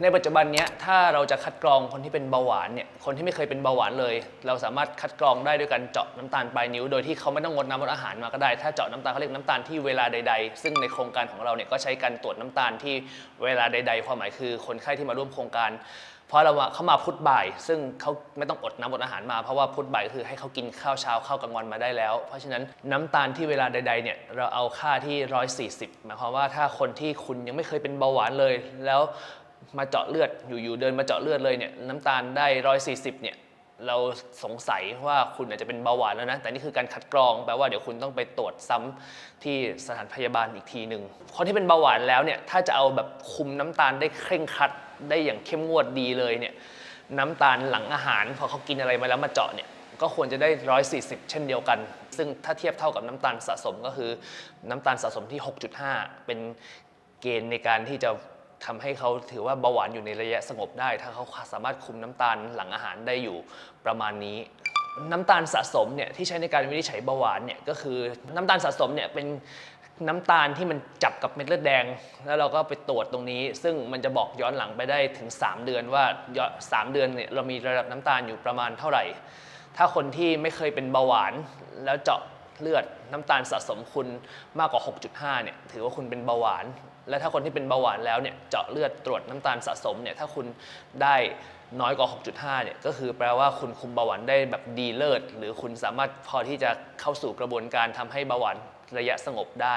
ในปัจจุบันนี้ถ้าเราจะคัดกรองคนที่เป็นเบาหวานเนี่ยคนที่ไม่เคยเป็นเบาหวานเลย เราสามารถคัดกรองได้ด้วยการเจาะน้ำตาลปลายนิ้ว โดยที่เขาไม่ต้องงดน้ำงดอาหารมาก็ได้ ถ้าเจาะน้ำตาลเขาเรียกน้ำตาลที่เวลาใด ๆ ซึ่งในโครงการของเราเนี่ยก็ใช้การตรวจน้ำตาลที่เวลาใด ๆ ความหมายคือคนไข้ที่มาร่วมโครงการเพราะเราเขามาพุธบ่าย ซึ่งเขาไม่ต้องอดน้ำอดอาหารมาเพราะว่าพุธบ่ายคือให้เขากินข้าวเช้าข้าวกลางวันมาได้แล้ว เพราะฉะนั้นน้ำตาลที่เวลาใดๆเนี่ยเราเอาค่าที่ 140 หมายความว่าถ้าคนที่คุณยังไม่เคยเป็นเบาหวานเลย แล้ว มาเจาะเลือดอยู่ๆเดินมาเจาะเลือดเลยเนี่ยน้ำตาลได้140เนี่ยเราสงสัยว่าคุณอาจจะเป็นเบาหวานแล้วนะ แต่นี่คือการคัดกรองแปลว่าเดี๋ยวคุณต้องไปตรวจซ้ำที่สถานพยาบาลอีกทีหนึ่งคนที่เป็นเบาหวานแล้วเนี่ยถ้าจะเอาแบบคุมน้ำตาลได้เคร่งครัดได้อย่างเข้มงวดดีเลยเนี่ยน้ำตาลหลังอาหารพอเขากินอะไรมาแล้วมาเจาะเนี่ยก็ควรจะได้ 140 เช่นเดียวกัน ซึ่งถ้าเทียบเท่ากับน้ำตาลสะสมก็คือ น้ำตาลสะสมที่ 6.5 เป็นเกณฑ์ในการที่จะ ทำให้เขาถือว่าเบาหวานอยู่ในระยะสงบได้ ถ้าเขาสามารถคุมน้ำตาลหลังอาหารได้อยู่ประมาณนี้ น้ำตาลสะสมเนี่ยที่ใช้ในการวินิจฉัยเบาหวานเนี่ยก็คือน้ำตาลสะสมเนี่ยเป็นน้ำตาลที่มันจับกับเม็ดเลือดแดง แล้วเราก็ไปตรวจตรงนี้ ซึ่งมันจะบอกย้อนหลังไปได้ถึง 3 เดือนว่าย้อนสามเดือนเนี่ยเรามีระดับน้ำตาลอยู่ประมาณเท่าไหร่ ถ้าคนที่ไม่เคยเป็นเบาหวานแล้วเจาะ เลือดน้ำตาลสะสมคุณมากกว่า 6.5 เนี่ยถือว่าคุณเป็นเบาหวาน และถ้าคนที่เป็นเบาหวานแล้วเนี่ยเจาะเลือดตรวจน้ำตาลสะสมเนี่ยถ้าคุณได้น้อยกว่า 6.5 เนี่ยก็คือแปลว่าคุณคุมเบาหวานได้แบบดีเลิศหรือคุณสามารถพอที่จะเข้าสู่กระบวนการทำให้เบาหวานระยะสงบได้